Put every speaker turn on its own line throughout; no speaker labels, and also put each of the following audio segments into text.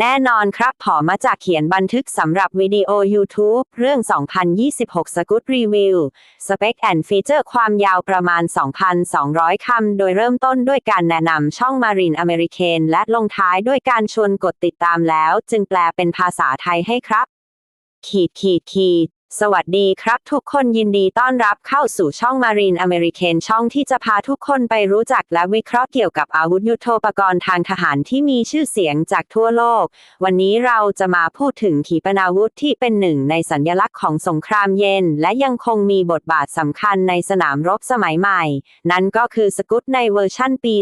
แน่นอนครับผอมาจากเขียนบันทึกสำหรับวิดีโอ YouTube เรื่อง 2026 สกุตรีวิวสเปคแอนด์ฟีเจอร์ความยาวประมาณ 2,200 คำ โดยเริ่มต้นด้วยการแนะนำช่องมารินอเมริเคนและลงท้ายด้วยการชวนกดติดตามแล้ว จึงแปลเป็นภาษาไทยให้ครับ ขีดขีดขีด สวัสดีครับทุกคนยินดีต้อนรับเข้าสู่ช่องมารีนอเมริเคนช่องที่จะพาทุกคนไปรู้จักและวิเคราะห์เกี่ยวกับอาวุธยุโทโธปกรณ์ทางทหารที่มีชื่อเสียงจากทั่วโลก วันนี้เราจะมาพูดถึงขีปนาวุธที่เป็นหนึ่งในสัญลักษณ์ของสงครามเย็น และยังคงมีบทบาทสำคัญในสนามรบสมัยใหม่ นั่นก็คือสกุตในเวอร์ชั่นปี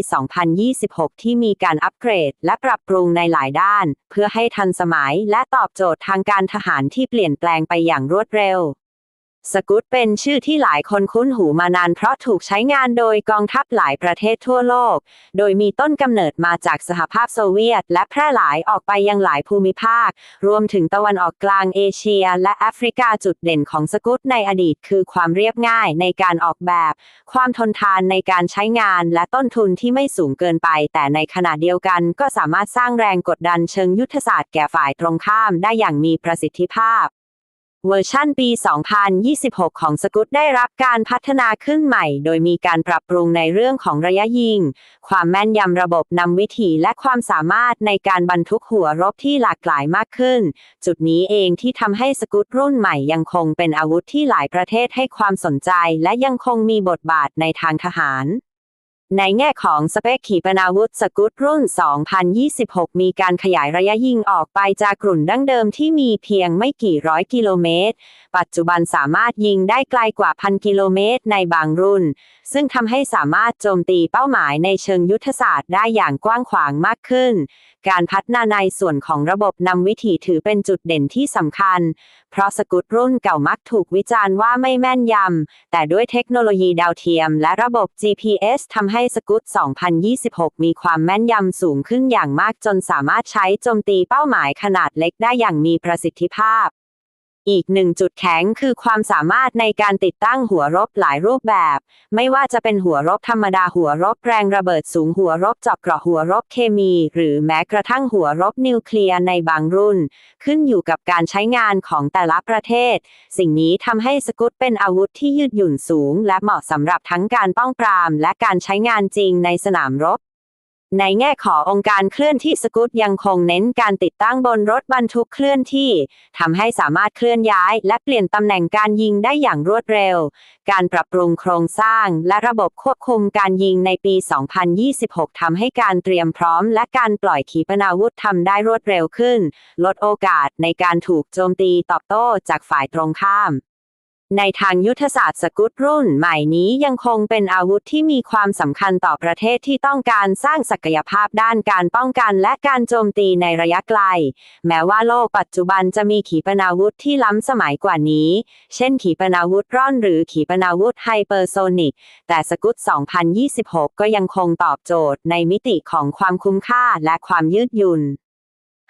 2026 ที่มีการอัปเกรด และปรับปรุงในหลายด้าน เพื่อให้ทันสมัยและตอบโจทย์ทางการทหารที่เปลี่ยนแปลงไปอย่างรวดเร็เร็ว สกุตเป็นชื่อที่หลายคนคุ้นหูมานานเพราะถูกใช้งานโดยกองทัพหลายประเทศทั่วโลก โดยมีต้นกำเนิดมาจากสหภาพโซเวียต และแพร่หลายออกไปยังหลายภูมิภาค รวมถึงตะวันออกกลางเอเชีย และแอฟริกาจุดเด่นของสกุตในอดีตคือความเรียบง่ายในการออกแบบ ความทนทานในการใช้งานและต้นทุนที่ไม่สูงเกินไป แต่ในขณะเดียวกันก็สามารถสร้างแรงกดดันเชิงยุทธศาสตร์แก่ฝ่ายตรงข้ามได้อย่างมีประสิทธิภาพ เวอร์ชั่นปี 2026 ของสกุตได้รับการพัฒนาขึ้นใหม่ โดยมีการปรับปรุงในเรื่องของระยะยิง ความแม่นยำระบบนำวิถีและความสามารถในการบรรทุกหัวรบที่หลากหลายมากขึ้น จุดนี้เองที่ทำให้สกุตรุ่นใหม่ยังคงเป็นอาวุธที่หลายประเทศให้ความสนใจ และยังคงมีบทบาทในทางทหาร ในแง่ของสเปคขีปนาวุธสกุตรุ่น 2026 มีการขยายระยะยิงออกไปจากกลุ่นดั้งเดิมที่มีเพียงไม่กี่ร้อยกิโลเมตร ปัจจุบันสามารถยิงได้ไกลกว่าพันกิโลเมตรในบางรุ่น ซึ่งทำให้สามารถโจมตีเป้าหมายในเชิงยุทธศาสตร์ได้อย่างกว้างขวางมากขึ้น การพัฒนาในส่วนของระบบนำวิถีถือเป็นจุดเด่นที่สำคัญ เพราะสกุตรุ่นเก่ามักถูกวิจารณ์ว่าไม่แม่นยำแต่ด้วยเทคโนโลยีดาวเทียม และระบบ GPS ทำให้สกุต 2026 มีความแม่นยำสูงขึ้นอย่างมากจนสามารถใช้โจมตีเป้าหมายขนาดเล็กได้อย่างมีประสิทธิภาพ อีกหนึ่งจุดแข็งคือความสามารถในการติดตั้งหัวรบหลายรูปแบบ ไม่ว่าจะเป็นหัวรบธรรมดาหัวรบแรงระเบิดสูงหัวรบเจาะเกราะหัวรบเคมี หรือแม้กระทั่งหัวรบนิวเคลียร์ในบางรุ่น ขึ้นอยู่กับการใช้งานของแต่ละประเทศ สิ่งนี้ทำให้สกุตเป็นอาวุธที่ยืดหยุ่นสูง และเหมาะสำหรับทั้งการป้องปราม และการใช้งานจริงในสนามรบ ในแง่ขององค์การเคลื่อนที่สกูตยังคงเน้นการติดตั้งบนรถบรรทุกเคลื่อนที่ทำให้สามารถเคลื่อนย้าย และเปลี่ยนตำแหน่งการยิงได้อย่างรวดเร็ว การปรับปรุงโครงสร้าง และระบบควบคุมการยิงในปี 2026 ทำให้การเตรียมพร้อม และการปล่อยขีปนาวุธทำได้รวดเร็วขึ้น ลดโอกาสในการถูกโจมตีตอบโต้จากฝ่ายตรงข้าม ในทางยุทธศาสตร์สกุตรุ่นใหม่นี้ยังคงเป็นอาวุธที่มีความสำคัญต่อประเทศที่ต้องการสร้างศักยภาพด้านการป้องกันและการโจมตีในระยะไกล แม้ว่าโลกปัจจุบันจะมีขีปนาวุธที่ล้ำสมัยกว่านี้ เช่น ขีปนาวุธร่อนหรือขีปนาวุธไฮเปอร์โซนิก แต่สกุต 2026 ก็ยังคงตอบโจทย์ในมิติของความคุ้มค่าและความยืดหยุ่น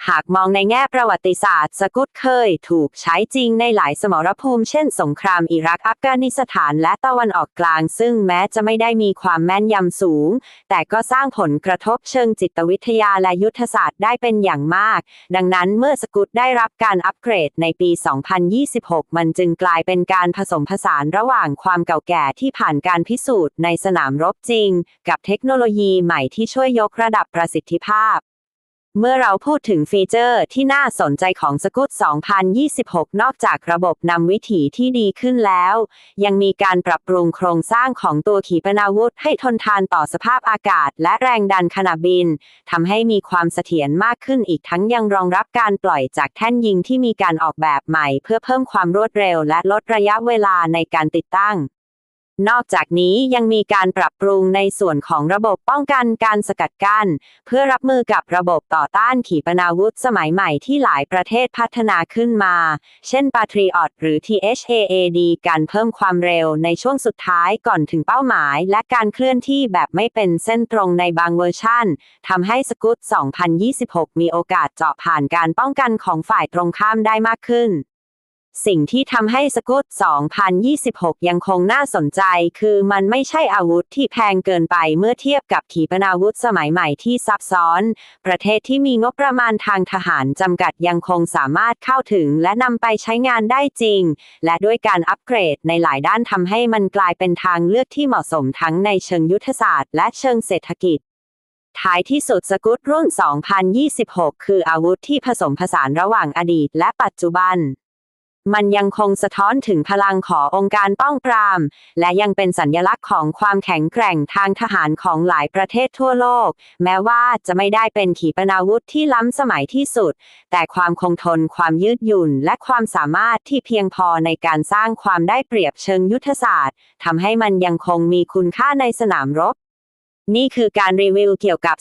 หากมองในแง่ประวัติศาสตร์ สกุตเคยถูกใช้จริงในหลายสมรภูมิเช่น สงครามอิรักอัฟกานิสถานและตะวันออกกลาง ซึ่งแม้จะไม่ได้มีความแม่นยำสูง แต่ก็สร้างผลกระทบเชิงจิตวิทยาและยุทธศาสตร์ได้เป็นอย่างมาก ดังนั้นเมื่อสกุตได้รับการอัปเกรดในปี 2026 มันจึงกลายเป็นการผสมผสานระหว่างความเก่าแก่ที่ผ่านการพิสูจน์ในสนามรบจริง กับเทคโนโลยีใหม่ที่ช่วยยกระดับประสิทธิภาพ เมื่อเราพูดถึงฟีเจอร์ที่น่าสนใจของสกุต2026 นอกจากระบบนำวิถีที่ดีขึ้นแล้ว ยังมีการปรับปรุงโครงสร้างของตัวขีปนาวุธให้ทนทานต่อสภาพอากาศ และแรงดันขณะบินทำให้มีความเสถียรมากขึ้นอีกทั้งยังรองรับการปล่อยจากแท่นยิงที่มีการออกแบบใหม่ เพื่อเพิ่มความรวดเร็วและลดระยะเวลาในการติดตั้ง นอกจากนี้ยังมีการปรับปรุงในส่วนของระบบป้องกันการสกัดกั้นเพื่อรับมือกับระบบต่อต้านขีปนาวุธสมัยใหม่ที่หลายประเทศพัฒนาขึ้นมา เช่น Patriot หรือ THAAD การเพิ่มความเร็วในช่วงสุดท้ายก่อนถึงเป้าหมาย และการเคลื่อนที่แบบไม่เป็นเส้นตรงในบางเวอร์ชั่นทำให้สกุต2026 มีโอกาสเจาะผ่านการป้องกันของฝ่ายตรงข้ามได้มากขึ้น สิ่งที่ทำให้สกุต2026 ยังคงน่าสนใจ คือมันไม่ใช่อาวุธที่แพงเกินไปเมื่อเทียบกับขีปนาวุธสมัยใหม่ที่ซับซ้อน ประเทศที่มีงบประมาณทางทหารจำกัดยังคงสามารถเข้าถึงและนำไปใช้งานได้จริง และด้วยการอัปเกรดในหลายด้านทำให้มันกลายเป็นทางเลือกที่เหมาะสมทั้งในเชิงยุทธศาสตร์และเชิงเศรษฐกิจท้ายที่สุดสกุตรุ่น 2026 คืออาวุธที่ผสมผสานระหว่างอดีตและปัจจุบัน มันยังคงสะท้อนถึงพลังขององค์การป้องปราม และยังเป็นสัญญลักษณ์ของความแข็งแกร่งทางทหารของหลายประเทศทั่วโลก แม้ว่าจะไม่ได้เป็นขีปนาวุธที่ล้ำสมัยที่สุด แต่ความคงทน ความยืดหยุ่น และความสามารถที่เพียงพอในการสร้างความได้เปรียบเชิงยุทธศาสตร์ทำให้มันยังคงมีคุณค่าในสนามรบ นี่คือการรีวิวเกี่ยวกับ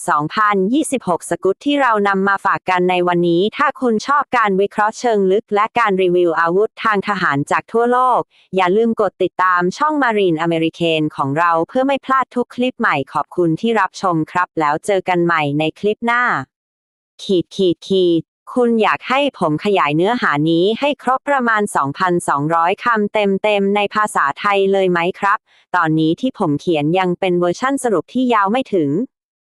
2026 สกุตที่เรานำมาฝากกันในวันนี้ ถ้าคุณชอบการวิเคราะห์เชิงลึก และการรีวิวอาวุธทางทหารจากทั่วโลก อย่าลืมกดติดตามช่อง Marine American ของเราเพื่อไม่พลาดทุกคลิปใหม่ขอบคุณที่รับชมครับ แล้วเจอกันใหม่ในคลิปหน้า ขีดขีดขีด คุณอยากให้ผมขยายเนื้อหานี้ให้ครบประมาณ 2,200 คำเต็มๆ ในภาษาไทยเลยไหมครับ ตอนนี้ที่ผมเขียนยังเป็นเวอร์ชั่นสรุปที่ยาวไม่ถึง